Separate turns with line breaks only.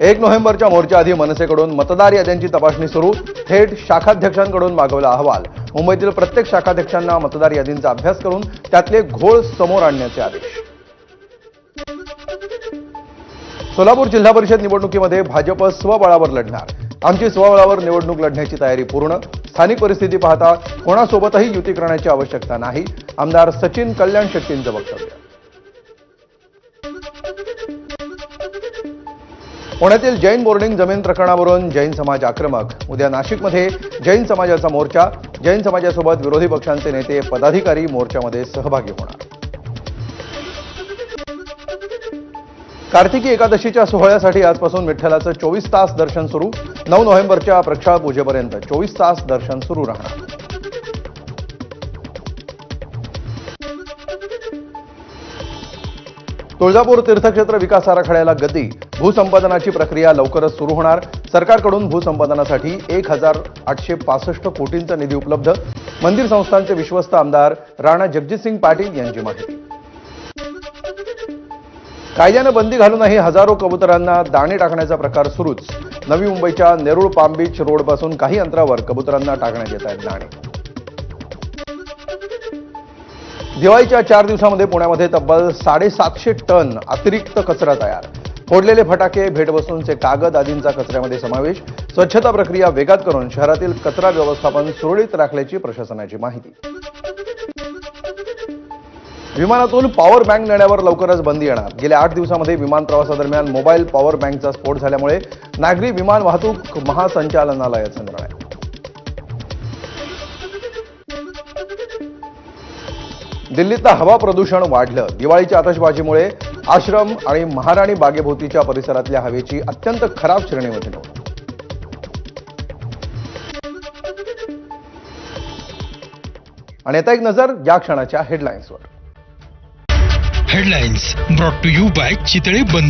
एक नोव्हेंबरच्या मोर्चाआधी मनसेकडून मतदार याद्यांची तपासणी सुरू. थेट शाखाध्यक्षांकडून मागवला अहवाल. मुंबईतील प्रत्येक शाखाध्यक्षांना मतदार यादींचा अभ्यास करून त्यातले घोळ समोर आणण्याचे आदेश. सोलापूर जिल्हा परिषद निवडणुकीमध्ये भाजप स्वबळावर लढणार. आमची स्वबळावर निवडणूक लढण्याची तयारी पूर्ण. स्थानिक परिस्थिती पाहता कोणासोबतही युती करण्याची आवश्यकता नाही. आमदार सचिन कल्याण शेट्टींचं वक्तव्य. पुण्यातील जैन बोर्डिंग जमीन प्रकरणावरून जैन समाज आक्रमक. उद्या नाशिकमध्ये जैन समाजाचा मोर्चा. जैन समाजासोबत विरोधी पक्षांचे नेते पदाधिकारी मोर्चामध्ये सहभागी होणार. कार्तिकी एकादशीच्या सोहळ्यासाठी आजपासून विठ्ठलाचं चोवीस तास दर्शन सुरू. नऊ नोव्हेंबरच्या प्रक्षाळ पूजेपर्यंत चोवीस तास दर्शन सुरू राहणार. तुळजापूर तीर्थक्षेत्र विकास आराखड्याला गती. भूसंपादनाची प्रक्रिया लवकरच सुरू होणार. सरकारकडून भूसंपादनासाठी एक हजार आठशे पासष्ट कोटींचा निधी उपलब्ध. मंदिर संस्थांचे विश्वस्त आमदार राणा जगजितसिंग पाटील यांची माहिती. कायद्यानं बंदी घालूनही हजारो कबुतरांना दाणे टाकण्याचा प्रकार सुरूच. नवी मुंबईच्या नेरूळ पाम बीच रोडपासून काही अंतरावर कबुतरांना टाकण्यात येत आहेत दाणे. दिवाळीच्या चार दिवसामध्ये पुण्यामध्ये तब्बल साडेसातशे टन अतिरिक्त कचरा तयार. फोडलेले फटाके भेटवस्तूंचे कागद आदींचा कचऱ्यामध्ये समावेश. स्वच्छता प्रक्रिया वेगात करून शहरातील कचरा व्यवस्थापन सुरळीत राखल्याची प्रशासनाची माहिती. विमानातून पॉवर बँक नेण्यावर लवकरच बंदी येणार. गेल्या आठ दिवसामध्ये विमान प्रवासादरम्यान मोबाईल पॉवर बँकचा स्फोट झाल्यामुळे नागरी विमान वाहतूक महासंचालनालयाचा निर्णय. दिल्लीतलं हवा प्रदूषण वाढलं. दिवाळीच्या आतषबाजीमुळे आश्रम आणि महाराणी बागेभोवतीच्या परिसरातल्या हवेची अत्यंत खराब श्रेणीमध्ये नव्हती आणि आता एक नजर या क्षणाच्या हेडलाईन्सवर
headlines brought to you by Chitale Bandhu